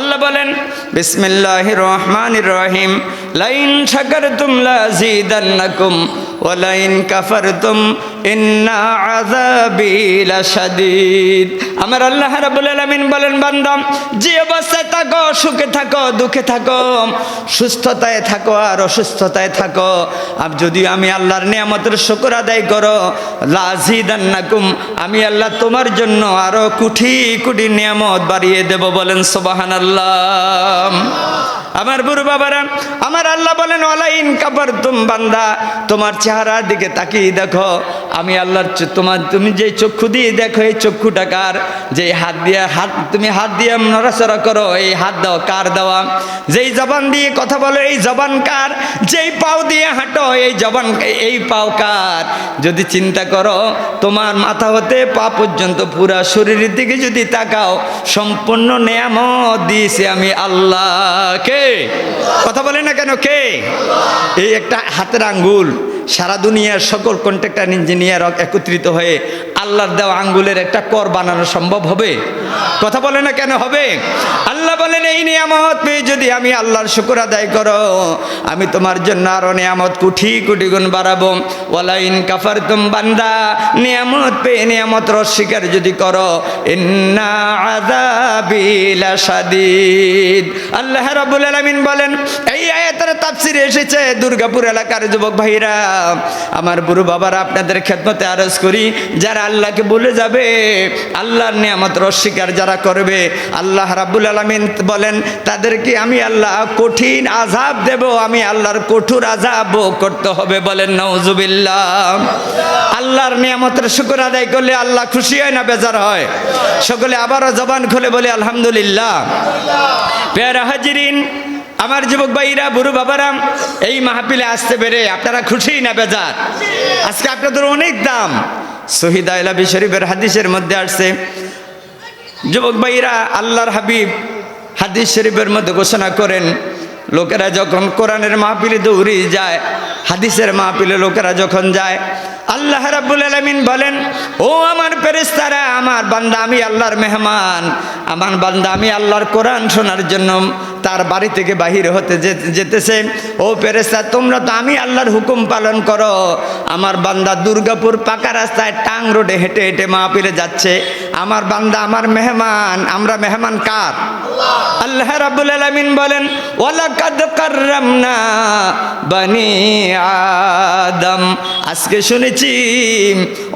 আল্লাহ বলেন বিসমিল্লাহ রহমান রহিম। লাইন শাকারতুম লাজিদান্নাকুম ওয়ালাইন কাফারতুম ইন্না আযাবি লাশাদীদ। আমার আল্লাহ রাব্বুল আলামিন বলেন, বান্দা, যে অবস্থায় থাকো, সুখে থাকো, দুঃখে থাকো, সুস্থতায় থাকো আর অসুস্থতায় থাকো। আর যদি আমি আল্লাহর নিয়ামতের শুকর আদায় করো, লাজিদান্নাকুম, আমি আল্লাহ তোমার জন্য আরও কোটি কোটি নিয়ামত বাড়িয়ে দেব বলেন, সুবহানাল্লাহ। আমার বুড়ো বাবারা, আমার আল্লাহ বলেন অলাইন কাপড় তুম বান্দা, তোমার চেহারার দিকে তাকিয়ে দেখো। আমি আল্লাহর তোমার, তুমি যে চক্ষু দিয়ে দেখো, এই চক্ষুটা কার? যে হাত দিয়ে, হাত, তুমি হাত দিয়ে নড়াচড়া করো, এই হাত দাও, কার দেওয়া? যেই জবান দিয়ে কথা বলো, এই জবান কার? যেই পাও দিয়ে হাঁটো, এই জবান, এই পাও কার? যদি চিন্তা করো, তোমার মাথা হতে পা পর্যন্ত পুরা শরীরের দিকে যদি তাকাও, সম্পূর্ণ নেয়ামত দিয়েছে আমি আল্লাহকে কথা বলে না কেন কে? এই একটা হাতের আঙ্গুল। সারা দুনিয়ার সকল কন্ট্রাক্টর, ইঞ্জিনিয়ার একত্রিত হয়ে আল্লাহর দেওয়া আঙ্গুলের একটা কর বানানো সম্ভব হবে? কথা বলে না কেন হবে? আল্লাহ বলেন, এই নিয়ামত পেয়ে যদি আমি আল্লাহর শুকুর আদায় করো, আমি তোমার জন্য আরও নিয়ামত কুঠি কুটি গুণ বাড়াবো। ওয়ালাইন কাফার তুম বান্দা, নিয়ামত পেয়ে নিয়ামত অস্বীকার যদি করো আল্লাহ রাব্বুল আলামিন বলেন, এই আয়াতের তাফসিরে এসেছে দুর্গাপুর এলাকার যুবক ভাইরা আমার বুড়ো বাবারা, আপনাদের খেদমতে আরজ করি, যারা আল্লাহকে বলে যাবে, আল্লাহর নিয়ামত অস্বীকার যারা করবে, আল্লাহ রাব্বুল আলামিন বলেন, তাদেরকে আমি আল্লাহ কঠিন আজাব দেব, আমি আল্লাহর কঠোর আজাব করতে হবে বলেন নওজুবিল্লাহ আল্লাহর নিয়ামতের শুকর আদায় করলে আল্লাহ খুশি হয় না বেজার হয়? সকলে আবারও জবান খুলে বলে, আলহামদুলিল্লাহ। পেয়ারা হাজিরিন আমার যুবক ভাইরা, বুড়ো বাবারাম এই মাহফিলে আসতে পেরে আপনারা খুশি না বেজার? আজকে আপনাদের অনেক দাম। শহীদ আইলাবি শরীফের হাদিসের মধ্যে আসছে, যুবক ভাইরা, আল্লাহর হাবিব হাদিস শরীফের মধ্যে ঘোষণা করেন, লোকেরা যখন কোরআনের মাহফিলে দৌড়ি যায়, হাদিসের মাহফিলে লোকেরা যখন যায় আল্লাহ রাব্বুল আলামিন বলেন, ও আমার ফেরেশতারা, আমার বান্দা, আমি আল্লাহর মেহমান। আমার বান্দা, আমি আল্লাহর কোরআন শোনার জন্য তার বাড়ি থেকে বাহির হতে যেতেছে। ও ফেরেশতা, তোমরা তো আমি আল্লাহর হুকুম পালন করো। আমার বান্দা দুর্গাপুর পাকা রাস্তায় টাং রোডে হেঁটে হেঁটে মাহফিলে যাচ্ছে। আমার বান্দা, আমার মেহমান, আমরা মেহমান কার? আল্লাহ রাব্বুল আলামিন বলেন, ওয়ালাকাদ কাররামনা বানি আদম। আজকে শুনেছি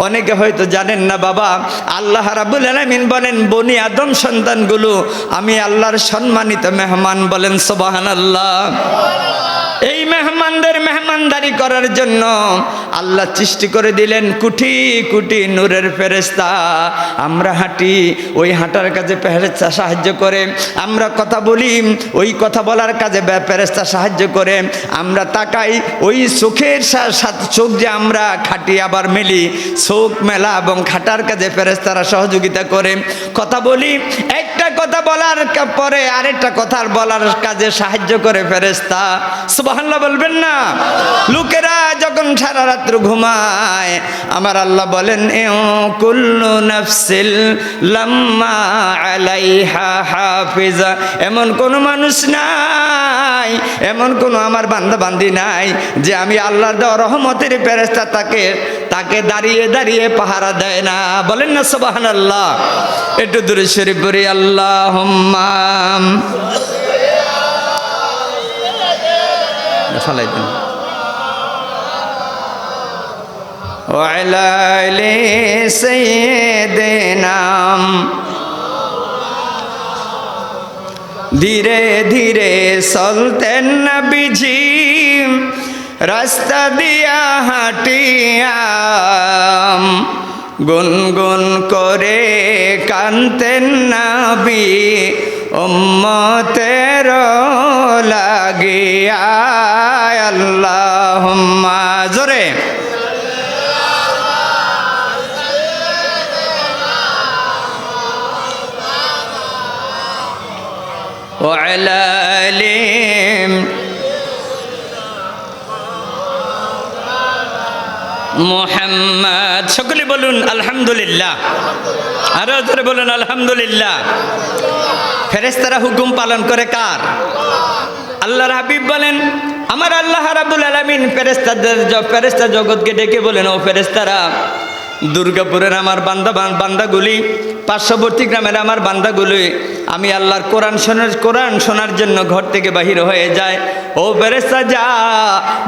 অনেকে হয়তো জানেন না বাবা, আল্লাহ রাবুল আলমিন বলেন, বনি আদম সন্তানগুলো আমি আল্লাহর সম্মানিত মেহমান বলেন, সুবহানাল্লাহ। এই মেহমানদের মেহমানদারি করার জন্য আল্লাহ সৃষ্টি করে দিলেন কুটি কুটি নূরের ফেরেস্তা আমরা হাঁটি, ওই হাঁটার কাজে ফেরেস্তা সাহায্য করে। আমরা কথা বলি, ওই কথা বলার কাজে ফেরেস্তা সাহায্য করে। আমরা তাকাই, ওই চোখের সাথে চোখ যে আমরা খাটি আবার মেলি। চোখ মেলা এবং খাটার কাজে ফেরেস্তারা সহযোগিতা করে। কথা বলি, একটা কথা বলার পরে আরেকটা কথা বলার কাজে সাহায্য করে ফেরেস্তা সুবহানাল্লাহ বলবেন না। লোকেরা যখন সারা রাত্র ঘুমায়, আমার আল্লাহ বলেন, এও কুল্লু নাফসিল লাম্মা আলাইহা হাফিজা। এমন কোনো মানুষ নাই, এমন কোনো আমার বান্দা বান্দি নাই, যে আমি আল্লাহর দেওয়া রহমতের ফেরেস্তা তাকে তাকে দাঁড়িয়ে দাঁড়িয়ে পাহারা দেয় না। বলেন না সুবাহান আল্লাহ একটু দূরে শরীফ আল্লাহ চালাইতেন। দিন ওয়াইলাইলি ধীরে ধীরে চলতেন নবীজি, রাস্তা দিয়া হাঁটিয়াম গুনগুন করে কানতেন নবী, উম্মতের লাগিয়া। আল্লাহ জোরে وعلى آلهم মোহাম্মদ সকলে বলুন আলহামদুলিল্লাহ আরো ধরে বলুন আলহামদুলিল্লাহ ফেরেস্তারা হুকুম পালন করে কার আল্লাহর হাবিব বলেন আমার আল্লাহ রাবুল আলমিন ফেরেস্তাদের ফেরেস্তা জগৎকে ডেকে বলেন, ও ফেরেস্তারা দুর্গাপুরের আমার বান্দা বান্দাগুলি, পার্শ্ববর্তী গ্রামের আমার বান্দাগুলি, আমি আল্লাহর কোরআন শোনার কোরআন শোনার জন্য ঘর থেকে বাহির হয়ে যায়। ও ফেরেস্তা যা,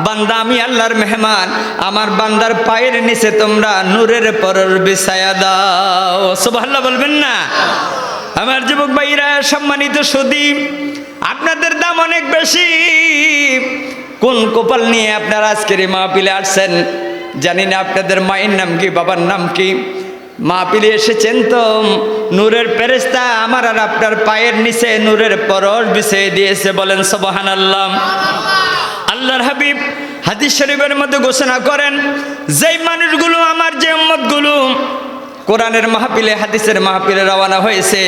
বান্দা, আমি আল্লাহর মেহমান, আমার বান্দার পায়ের নিচে তোমরা নূরের পরর বিছায়া দাও। সুবহানাল্লাহ বলবেন না? আমার যুবক ভাইরা, সম্মানিত সুদীপ আপনাদের দাম অনেক বেশি। কোন কপাল নিয়ে আপনারা আজকের এই মাহপিলে আসছেন? জানি না আপনাদের মায়ের নাম কি, বাবার নাম কি। মাহপিলে এসেছেন তো, নূরের পেরেস্তা আমার আর আপনার পায়ের নিচে নূরের পরশ বিছিয়ে দিয়েছে বলেন সবহান আল্লাহ আল্লাহর হাবিব হাদিস শরীফের মধ্যে ঘোষণা করেন, যেই মানুষগুলো আমার, যে উম্মতগুলো কোরআনের মাহপিলে হাদিসের মাহপিলে রওনা হয়েছে,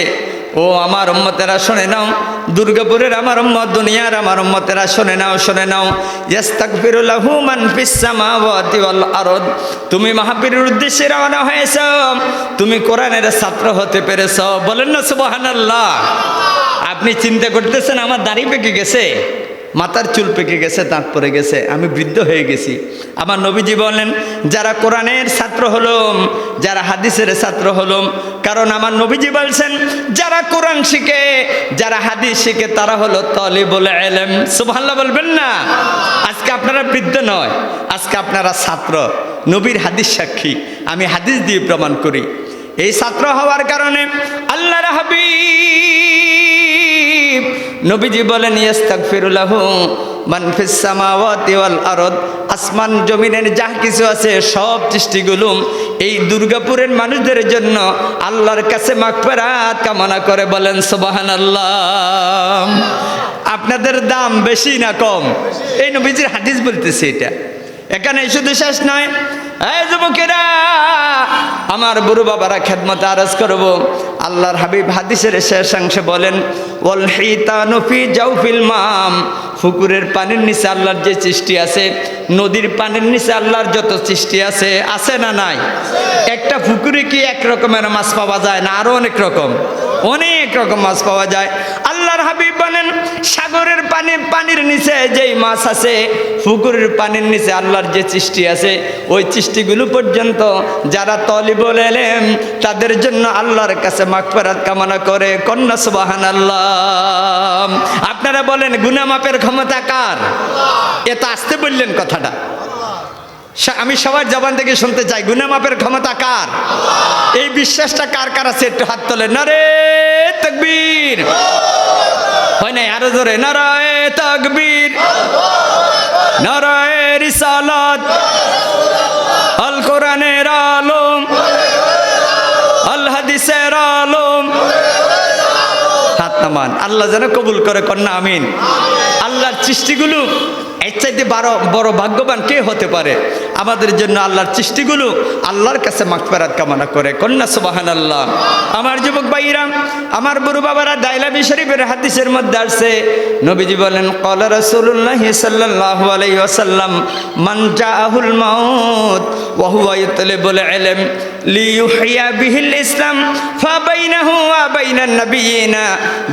ও আমার উম্মতেরা শুনে নাও দুর্গাপুরের আমার উম্মত, দুনিয়ার আমার উম্মতেরা শোনে নাও শোনে নাও। মান তুমি মাহপিলের উদ্দেশ্যে রওনা হয়েছ। তুমি কোরআনের ছাত্র হতে পেরেছ। বলেন না সুবহানাল্লাহ। আপনি চিন্তা করতেছেন আমার দাড়ি পেকে গেছে? মাথার চুল পেকে গেছে, দাঁত পড়ে গেছে, আমি বৃদ্ধ হয়ে গেছি। আমার নবীজি বলেন যারা কোরআনের ছাত্র হলুম, যারা হাদিসের ছাত্র হলুম, কারণ আমার নবীজি বলছেন, যারা কোরআন শিখে, যারা হাদিস শিখে, তারা হলো বলে এলেম সুবহানাল্লাহ বলবেন না? আজকে আপনারা বৃদ্ধ নয়, আজকে আপনারা ছাত্র। নবীর হাদিস সাক্ষী, আমি হাদিস দিয়ে প্রমাণ করি। এই ছাত্র হওয়ার কারণে আল্লাহ হাবিব নবীজি বলেন সামাওয়াতি ওয়াল আরদ। আসমান, জমিনের যা কিছু আছে, সব সৃষ্টিগুলো এই দুর্গাপুরের মানুষদের জন্য আল্লাহর কাছে মাগফিরাত কামনা করে বলেন, সুবহানাল্লাহ। আপনাদের দাম বেশি না কম? এই নবীজির হাদিস বলতেছে এটা। এখানে শুধু শেষ নয় এই যুবকেরা, আমার বুড়ো বাবারা খেদমত আরজ করব। আল্লাহর হাবিব হাদিসের শেষাংশে বলেন, ওয়াল হিতানু ফি জাউফিল মাম। পুকুরের পানির নিচে আল্লাহর যে সৃষ্টি আছে, নদীর পানির নিচে আল্লাহর যত সৃষ্টি আছে আছে না নাই? একটা পুকুরে কি এক রকমের মাছ পাওয়া যায় না আরও অনেক রকম? অনেক রকম মাছ পাওয়া যায়। আল্লাহর হাবিব বলেন সাগরের পানি, পানির নিচে যেই মাছ আছে, পুকুরের পানির নিচে আল্লাহর যে সৃষ্টি আছে, ওই সৃষ্টিগুলো পর্যন্ত যারা তলিবল এলেম, তাদের জন্য আল্লাহর কাছে মাগফেরাত কামনা করে, কন্যা সুবাহান আল্লাহ আপনারা বলেন, গুনামাপের ক্ষমতা কার? এ তো আসতে বললেন কথাটা। আমি সবার জবান থেকে শুনতে চাই, গুনামাপের ক্ষমতা কার? এই বিশ্বাসটা কার কার আছে? একটু হাত তোলে নরে তকবীর। হয় নাই? আরও জোরে, নরায় তকবীর, নরায় রিসালাত, আল কোরআনের আলম, আল হাদিসের আলম। হাত নামান, আল্লাহ যেন কবুল করে, কন্যা, আমিন। আল্লাহর সৃষ্টিগুলো এর চাইতে বারো, বড় ভাগ্যবান কে হতে পারে? আমাদের জন্য আল্লাহর সৃষ্টিগুলো আল্লাহর কাছে মাগফেরাত কামনা করে। কন্যা সুবাহান আল্লাহ আমার যুবক ভাইরা, আমার বুড়ো বাবারা দাইলাবি শরীফের হাদিসের মধ্যে আসছে। নবীজি বলেন, কলা রাসূলুল্লাহ সাল্লাল্লাহু আলাইহি ওয়াসাল্লাম, মান জাআহুল মাউত, ওয়া হুয়া ইতলিবুল ইলম, লিইউহিয়া বিহিল ইসলাম ফাবাইনাহু ওয়া বাইনান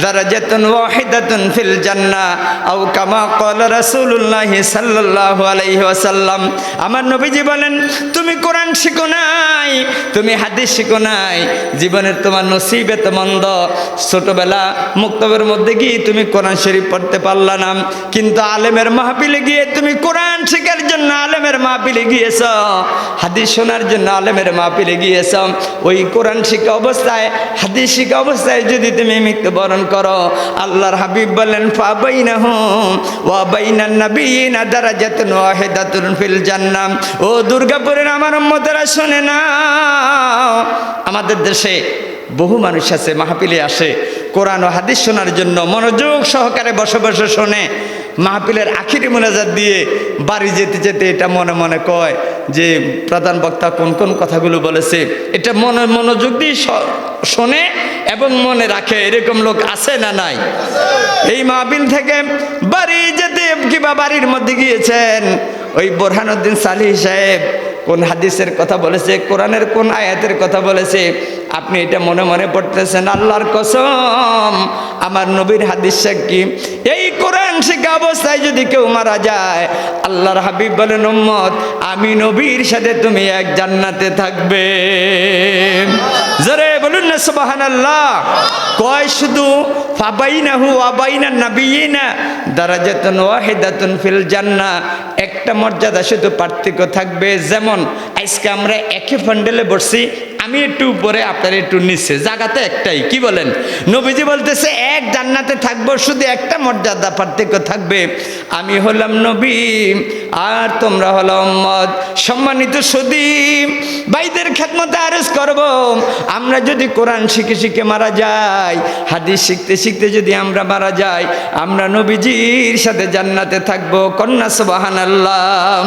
দারাজাতুন ওয়াহিদাতুন ফিল জান্নাহ, আও কামা ক্বালা রাসূলুল্লাহ সাল্লাল্লাহু আলাইহি ওয়াসাল্লাম। আমার নবীজি বলেন, তুমি কোরআন শিখো নাই, তুমি হাদিস শিখো নাই জীবনের তোমার নসিবে তো মন্দ। ছোটবেলা মুক্তবের মধ্যে গিয়ে তুমি কোরআন শরীফ পড়তে পারলা না। কিন্তু আলেমের মাহফিলে গিয়ে তুমি কোরআন শেখার জন্য আলেমের মাহফিলে গিয়েছ। হাদিস শোনার জন্য আলেমের মাহফিলে গিয়েছ। ওই কোরআন শিখা অবস্থায়, হাদিস শিখা অবস্থায় যদি তুমি মৃত্যুবরণ করো, আল্লাহর হাবিব বলেন ফাবাইনাহুম ওয়া বাইনান নাবিয়িনা ফিল জান্নাম ও দুর্গাপুরের আমার উম্মতেরা, শুনে না। আমাদের দেশে বহু মানুষ আছে, মাহফিলে আসে, কোরআন ও হাদিস শোনার জন্য মনোযোগ সহকারে বসে বসে শোনে। মাহফিলের আখিরি মোনাজাত দিয়ে বাড়ি যেতে যেতে এটা মনে মনে কয় যে, প্রধান বক্তা কোন কোন কথাগুলো বলেছে, এটা মনে মনোযোগ দিয়ে শোনে। এবং মনে রাখে এরকম লোক আছে না নাই? এই মাহবিল থেকে বাড়ি যেতে কিংবা বাড়ির মধ্যে গিয়েছেন? ওই বোরহানুদ্দিন সালি সাহেব কোন হাদিসের কথা বলেছে, কোরআনের কোন আয়াতের কথা বলেছে? আপনি এটা মনে মনে পড়তেছেন, আল্লাহর কসম। আমার নবীর হাদিস সাক্ষী এই কোরআন শেখা অবস্থায় যদি কেউ মারা যায়, আল্লাহর হাবিব বলেন, উম্মত, আমি নবীর সাথে তুমি এক জান্নাতে থাকবে। জোরে বলুন না সুবাহান আল্লাহ কয় শুধু, ফাবাইনাহু আবাইনা নাবিয়িনা দারাজাতুন ওয়াহিদাতুন ফিল জান্নাহ একটা মর্যাদা শুধু পার্থক্য থাকবে। যেমন, আজকে আমরা একই ফান্ডেলে বসছি আমি একটু উপরে, আপনার একটু নিচে। জায়গাতে একটাই, কি বলেন? নবীজি বলতেছে, এক জান্নাতে থাকব, শুধু একটা মর্যাদা পার্থক্য থাকবে। আমি হলাম নবী, আর তোমরা হলো মদ সম্মানিত সুদীপ ভাইদের খেদমতে আরজ করব। আমরা যদি কোরআন শিখে শিখে মারা যাই, হাদিস শিখতে শিখতে যদি আমরা মারা যাই, আমরা নবীজির সাথে জান্নাতে থাকব। কন্যা সুবাহান আল্লাহ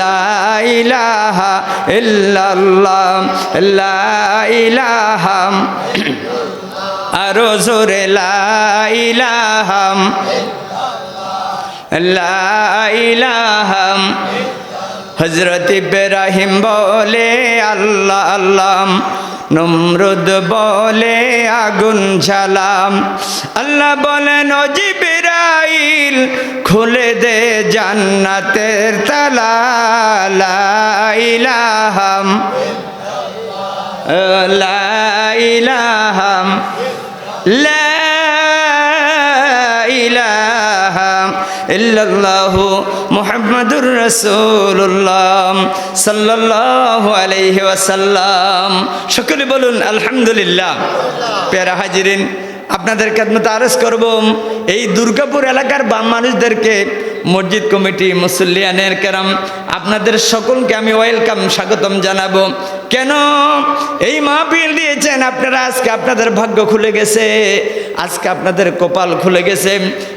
লাইলাহা ইল্লাল্লাহ লাইলাহাম। আরও জোরে লাইলাহাম। লাইলাহাম। হজরত ইব্রাহিম বলে আল্লাহ আল্লাহ নমরুদ বলে আগুন ঝালাম আল্লাহ বলেন, ও জিবরাইল, খুলে দে জান্নাতের তালা। লাইলাহাম। মুহাম্মাদুর রাসূলুল্লাহ সাল্লাল্লাহু আলাইহি ওয়াসাল্লাম। সকলে বলুন আলহামদুলিল্লাহ। পেয়ারা হাজিরিন আপনাদের খেদমতে আরজ করব। এই দুর্গাপুর এলাকার বাম মানুষদেরকে মসজিদ কমিটি, মুসল্লিয়ানের কেরাম, আপনাদের সকলকে আমি ওয়েলকাম, স্বাগতম জানাব। কেন? এই মাহফিল দিয়েছেন আপনারা, আজকে আপনাদের ভাগ্য খুলে গেছে, আজকে আপনাদের কপাল খুলে গেছে।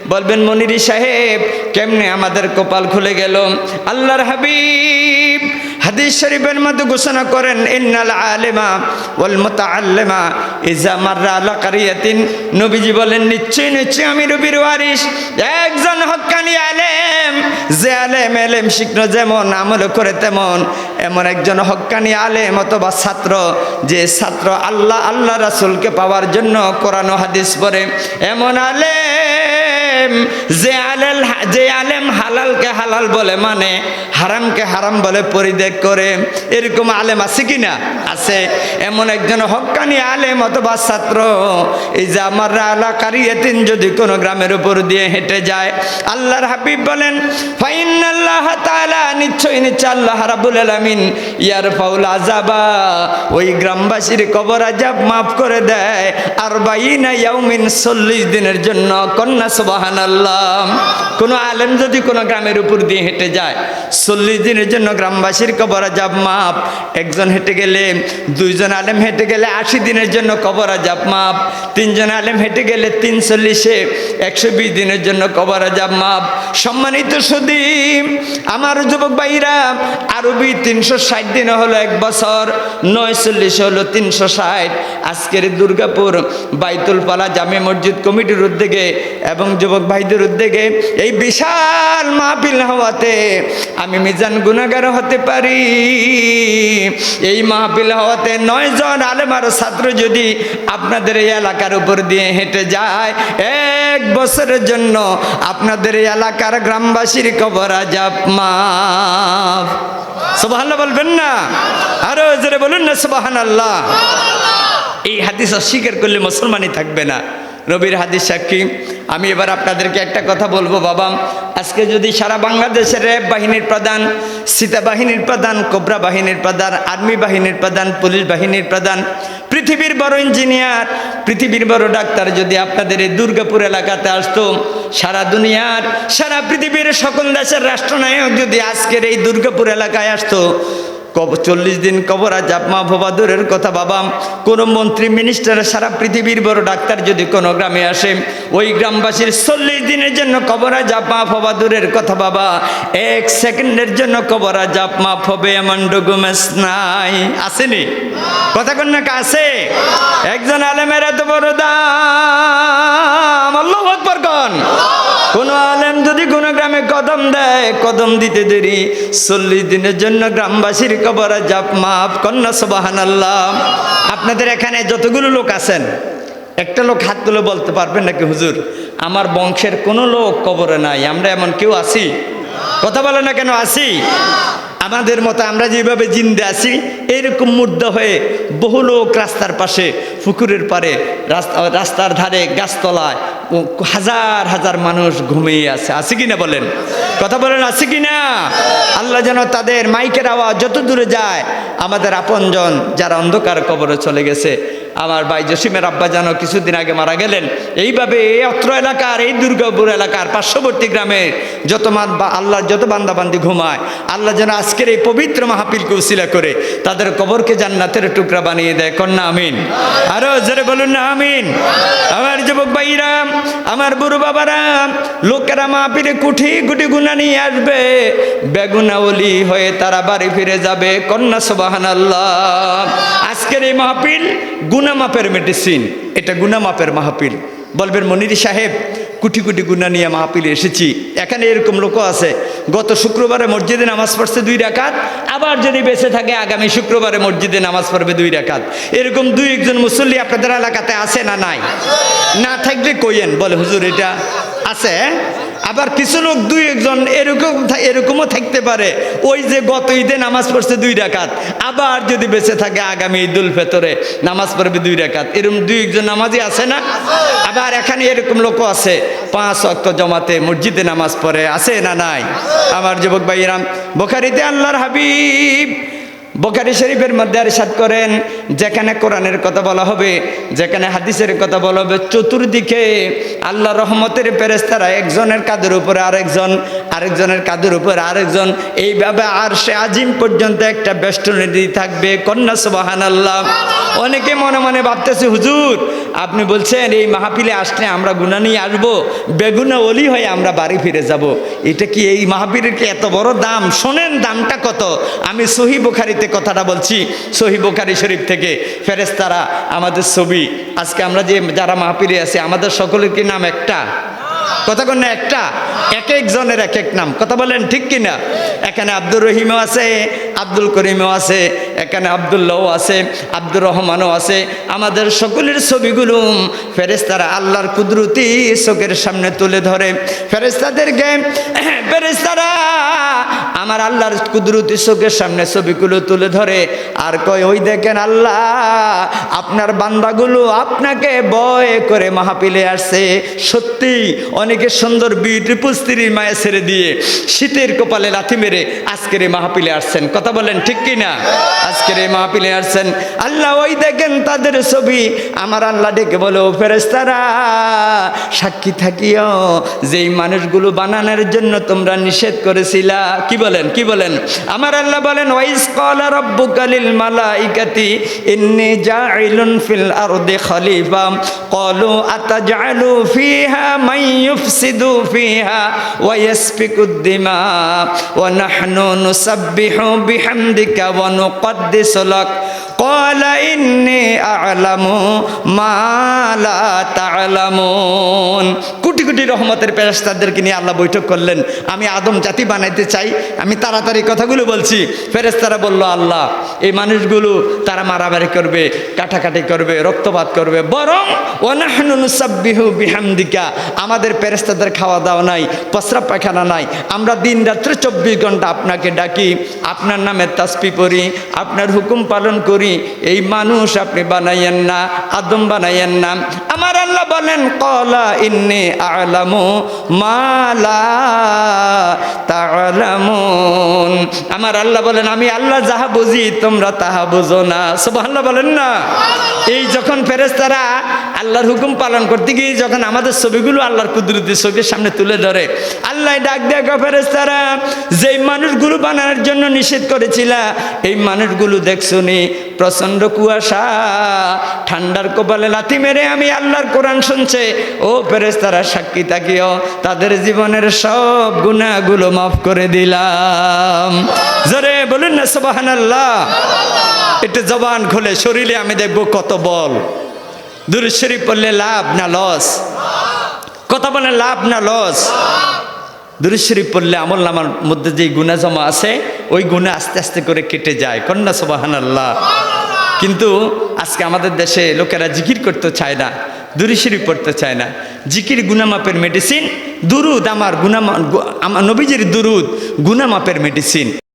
বলবেন মনিরি সাহেব, কেমনে আমাদের কপাল খুলে গেল? আল্লাহর হাবিব হাদিস শরীফের মধ্যে ঘোষণা করেন, ইন্নাল আলেমা ওয়াল মুতাআল্লিমা ইজা মাররা আলা কারিয়াতিন। নবীজি বলেন নিশ্চয় নিশ্চয় আমি রবির ওয়ারিস একজন হক্কানি আলেম, যে আলেম এলেম শিখনো যেমন, আমল করে তেমন। এমন একজন হক্কানি আলেম অথবা ছাত্র, যে ছাত্র আল্লাহ আল্লাহ রাসূলকে পাওয়ার জন্য কোরআন হাদিস পড়ে। এমন আলেম যে আলেল যে আলেম হালালকে হালাল বলে মানে হারামকে হারাম বলে পরিত্যাগ করে। এরকম আলেম আছে কি না আছে। এমন একজন হক্কানি আলেম অথবা ছাত্র, এই যে আমার আলা কারিয়াতিন যদি কোনো গ্রামের উপর দিয়ে হেঁটে যায়, আল্লাহর হাবিব বলেন ফাইন আল্লাহ তাআলা, নিশ্চয়ই নিশ্চয় আল্লাহ রাব্বুল আলামিন ইয়ার ফাউল আজাবা ওই গ্রামবাসীর কবর আজাব মাফ করে দেয়। আর বাইনা ইয়াউমিন চল্লিশ দিনের জন্য কন্যা কোনো আলেম যদি কোনো গ্রামের উপর দিয়ে হেঁটে যায়, চল্লিশ দিনের জন্য গ্রামবাসীর কবর আজাব মাপ একজন হেঁটে গেলে দুইজন আলেম হেঁটে গেলে আশি দিনের জন্য কবর আজাব মাপ তিনজন আলেম হেঁটে গেলে তিন চল্লিশে একশো বিশ দিনের জন্য কবর আজাব মাপ সম্মানিত সুদীপ, আমার যুবক ভাইরা, আরবি তিনশো ষাট দিন হলো এক বছর নয় চল্লিশ হলো তিনশো ষাট। আজকের দুর্গাপুর বাইতুল পালা জামে মসজিদ কমিটির উদ্যোগে এবং যুবক ভাইদের উদ্যোগে এই বিশাল মাহফিল হওয়াতে আমি মিজান গুণাগার হতে পারি। এই মাহফিল হওয়াতে নয় জন আলেমার ছাত্র যদি আপনাদের এই এলাকার উপর দিয়ে হেঁটে যায়, এক বছরের জন্য আপনাদের এই এলাকার গ্রামবাসীর কবর আজাব মাফ। সুবাহান বলবেন না? আরও জোরে বলুন না সুবাহান আল্লাহ এই হাদিস অস্বীকার করলে মুসলমানই থাকবে না। নবীর হাদিস সাক্ষী। আমি এবার আপনাদেরকে একটা কথা বলব বাবা। আজকে যদি সারা বাংলাদেশের র্যাব বাহিনীর প্রধান, সীতা বাহিনীর প্রধান, কোবরা বাহিনীর প্রধান, আর্মি বাহিনীর প্রধান, পুলিশ বাহিনীর প্রধান, পৃথিবীর বড় ইঞ্জিনিয়ার, পৃথিবীর বড় ডাক্তার যদি আপনাদের এই দুর্গাপুর এলাকাতে আসতো, সারা দুনিয়ার, সারা পৃথিবীর সকল দেশের রাষ্ট্রনায়ক যদি আজকের এই দুর্গাপুর এলাকায় আসতো কব চল্লিশ দিন কবরা জাপমা ভবাদুরের কথা বাবা। কোনো মন্ত্রী মিনিস্টার সারা পৃথিবীর বড় ডাক্তার যদি কোনো গ্রামে আসে, ওই গ্রামবাসীর চল্লিশ দিনের জন্য কবরা জাপমা ভবাদুরের কথা বাবা। এক সেকেন্ডের জন্য কবরা জাপমা ফবে এমন ডকুমেন্টস নাই। আসেনি? কথা কন্যা আছে একজন আলেমের এত বড় দাম। আল্লাহ আকবর কন। কোন আলেম যদি কোনো গ্রামে কদম দেয়, কদম দিতে দেরি। চল্লিশ দিনের জন্য গ্রামবাসীর কবরে জাপ মাপ কন্যা সবাহান আল্লাহ আপনাদের এখানে যতগুলো লোক আছেন, একটা লোক হাত তুলে বলতে পারবেন নাকি, হুজুর? আমার বংশের কোনো লোক কবরে নাই, আমরা এমন কেউ আছি? কথা বলে না কেন আসি আমাদের মতো আমরা যেভাবে জিন্দে আছি, এরকম মুর্দা হয়ে বহু লোক রাস্তার পাশে, পুকুরের পারে রাস্তা, রাস্তার ধারে, গাছতলায় হাজার হাজার মানুষ ঘুমিয়ে আছে। আছে কিনা বলেন? কথা বলেন, আছে কিনা? আল্লাহ যেন তাদের মাইকের আওয়াজ যত দূরে যায়, আমাদের আপনজন যারা অন্ধকার কবরে চলে গেছে আমার ভাই জসিমের আব্বা যেন কিছুদিন আগে মারা গেলেন। এইভাবে এই অত্র এলাকার, এই দুর্গাপুর এলাকার পার্শ্ববর্তী গ্রামে যত মান বা যত বান্দাবান্দি ঘুমায়, আল্লাহ যেন আজকের এই পবিত্র মাহাপিলকে উসিলা করে তাদের কবরকে জান্নাতের টুকরা বানিয়ে দেয়। কন্যা আমিন। আরও জোরে বলুন না, আমিন। আমার যুবক ভাইরা, আমার বুড়ো বাবারা, লোকেরা মাহপিলে কুঠি গুটি গুনা নিয়ে আসবে। বেগুনাওলি হয়ে তারা বাড়ি ফিরে যাবে। কন্যা সোবাহান আল্লাহ আজকের এই মাহপিল গুনামাপের মেডিসিন এটা গুনামাপের মাহপিল বলবেন মনিরি সাহেব, কুটি কুটি গুণা নিয়ে মাহপিলে এসেছি। এখানে এরকম লোকও আছে। গত শুক্রবারে মসজিদে নামাজ পড়ছে দুই রাকাত, আবার যদি বেঁচে থাকে আগামী শুক্রবারে মসজিদে নামাজ পড়বে দুই রাকাত। এরকম দুই একজন মুসল্লি আপনাদের এলাকাতে আছে না নাই? না থাকলে কইয়েন, বলে, হুজুর, এটা আছে। আবার কিছু লোক দুই একজন এরকম এরকমও থাকতে পারে। ওই যে গত ঈদে নামাজ পড়ছে দুই রাকাত, আবার যদি বেঁচে থাকে আগামী ঈদুল ফেতরে নামাজ পড়বে দুই রাকাত। এরকম দুই একজন নামাজই আছে না? আবার এখানে এরকম লোকও আছে। পাঁচ অক্ত জমাতে মসজিদে নামাজ পড়ে, আছে না নাই? আমার যুবক ভাইরাম বোখারিতে আল্লাহর হাবিব বোখারি শরীফের মধ্যে আরশাদ করেন, যেখানে কোরআনের কথা বলা হবে, যেখানে হাদিসের কথা বলা হবে, চতুর্দিকে আল্লাহ রহমতের পেরেস্তারা একজনের কাদের উপরে আরেকজন, আরেকজনের কাদের উপরে আরেকজন। এইভাবে আর সে আজিম পর্যন্ত একটা বেষ্টনী দিয়ে থাকবে, কন্যা সুবাহান আল্লাহ অনেকে মনে মনে ভাবতেছে, হুজুর, আপনি বলছেন এই মাহফিলে আসলে আমরা গুণা নিয়ে আসব, বেগুনা অলি হয়ে আমরা বাড়ি ফিরে যাব। এটা কি এই মাহফিলের কি এত বড় দাম? শোনেন দামটা কত? আমি সহি বুখারিতে কথাটা বলছি, সহি বোখারি শরীফ থেকে ফেরেস্তারা আমাদের ছবি, আজকে আমরা যে, যারা মাহপিরে আছি, আমাদের সকলের কি নাম একটা? কথা কোন একটা, এক একজনের এক এক নাম। কথা বলেন ঠিক কিনা? এখানে আব্দুর রহিমও আছে, আব্দুল করিমও আছে, এখানে আবদুল্লাহও আছে, আব্দুর রহমানও আছে। আমাদের সকলের ছবিগুলো ফেরেস্তারা আল্লাহর কুদরতি চোখের সামনে তুলে ধরে। ফেরেস্তাদেরকে ফেরেস্তারা আমার আল্লাহর কুদরতি চোখের সামনে ছবিগুলো তুলে ধরে। আর কয়, ওই দেখেন আল্লাহ, আপনার বান্দাগুলো আপনাকে বয় করে মাহাপিলে আসছে। সত্যি অনেকে সুন্দর বিউটিফুল স্ত্রীর মায়া ছেড়ে দিয়ে শীতের কপালে লাথি মেরে আজকের এই মাহপিলে আসছেন। কথা বলেন ঠিক কি না আজকের এই মাহপিলে আসছেন। আল্লাহ ওই দেখেন তাদের ছবি। আমার আল্লাহ ডেকে বলো ফেরেস্তারা সাক্ষী থাকিও। যেই মানুষগুলো বানানোর জন্য তোমরা নিষেধ করেছিলা। কি বলেন কি বলেন? আমার আল্লাহ বলেন ওয়াইস কলা রব্বুকালিল মালাইকাতি, ইন্নি জাইলুন ফিল আরদি খলিফা। ক্বালু আতাজআলু ফিহা মান ইউফসিদু ফিহা ওয়া ইয়াসফিকুদ দিমা ওয়া নাহনু নুসাব্বিহু বিহামদিকা ওয়া নুকদ্দিসু লাক قال إني أعلم ما لا تعلمون কোটি কোটি রহমতের ফেরেস্তাদেরকে নিয়ে আল্লাহ বৈঠক করলেন আমি আদম জাতি বানাইতে চাই আমি তাড়াতাড়ি কথাগুলো বলছি ফেরেস্তারা বলল আল্লাহ এই মানুষগুলো তারা মারামারি করবে কাটাকাটি করবে রক্তপাত করবে বরং ওনাহনুসাব্বিহু বিহামদিকা আমাদের ফেরেস্তাদের খাওয়া দাওয়া নাই প্রস্রাব পায়খানা নাই আমরা দিন রাত্রে চব্বিশ ঘন্টা আপনাকে ডাকি আপনার নামে তাসপি পড়ি আপনার হুকুম পালন করি এই মানুষ আপনি বানাইয়েন না, আদম বানাইয়েন না। আমার আল্লাহ বলেন, কলা ইন্নি আলামু মালা আমার আল্লাহ বলেন, আমি আল্লাহ যাহা বুঝি, তোমরা তাহা বুঝো না। সব আল্লাহ বলেন না? এই যখন ফেরেস্তারা আল্লাহর হুকুম পালন করতে গিয়ে যখন আমাদের ছবিগুলো আল্লাহর কুদরতি চোখের সামনে তুলে ধরে, আল্লাহ ডাক দেখা ফেরেস্তারা যেই মানুষগুলো বানানোর জন্য নিষেধ করেছিল, এই মানুষগুলো দেখছ নি প্রচণ্ড কুয়াশা। ঠান্ডার কপালে লাথি মেরে আমি আল্লাহর কোরআন শুনছে। ও পেরেস তারা সাক্ষী তাকিও, তাদের জীবনের সব গুণাগুলো মাফ করে দিলাম। জোরে বলুন না সবাহান আল্লাহ একটু জবান খুলে, শরীরে আমি দেখব কত বল। দূর শরীফ পড়লে লাভ না লস? কথা বলে লাভ না লস? দুরুশরীফ পড়লে আমল নামার মধ্যে যে গুণা জমা আছে, ওই গুণা আস্তে আস্তে করে কেটে যায়। কন্যা সবাহান আল্লাহ কিন্তু আজকে আমাদের দেশে লোকেরা জিকির করতে চায় না দুরিশিরি পড়তে চায় না। জিকির গুনামাপের মেডিসিন দুরুদ আমার গুনামা নবীজির দুরুদ গুনামাপের মেডিসিন